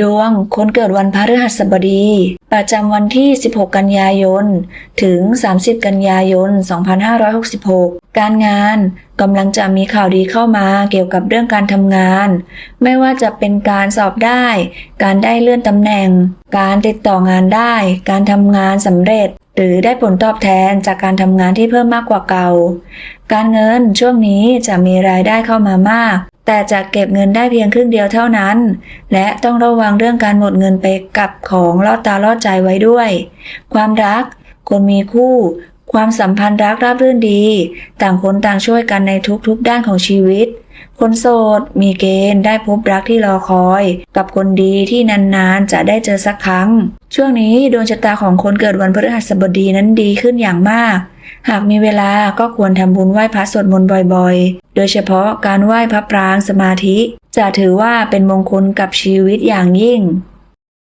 ดวงคนเกิดวันพฤหัสบดี ประจำวันที่ 16 กันยายน ถึง 30 กันยายน 2566 การงานกำลังจะมีข่าวดีเข้ามาเกี่ยวกับเรื่องการทำงาน ไม่ว่าจะเป็นการสอบได้ การได้เลื่อนตำแหน่ง การติดต่องานได้ การทำงานสำเร็จ หรือได้ผลตอบแทนจากการทำงานที่เพิ่มมากกว่าเก่า การเงินช่วงนี้จะมีรายได้เข้ามามาก แต่จะเก็บเงินได้เพียงครึ่งเดียวเท่านั้น และต้องระวังเรื่องการหมดเงินไปกับของลอดตาลอดใจไว้ด้วย ความรัก คนมีคู่ ความสัมพันธ์รักราบรื่นดี ต่างคนต่างช่วยกันในทุกๆด้านของชีวิต คนโสดมีเกณฑ์ได้พบรักที่รอคอย กับคนดีที่นานๆ จะได้เจอสักครั้ง ช่วงนี้ดวงชะตาของคนเกิดวันพฤหัสบดีนั้นดีขึ้นอย่างมาก หากมีเวลาก็ควรทำบุญไหว้พระสวดมนต์บ่อยๆ โดยเฉพาะการไหว้พระปรางสมาธิ จะถือว่าเป็นมงคลกับชีวิตอย่างยิ่ง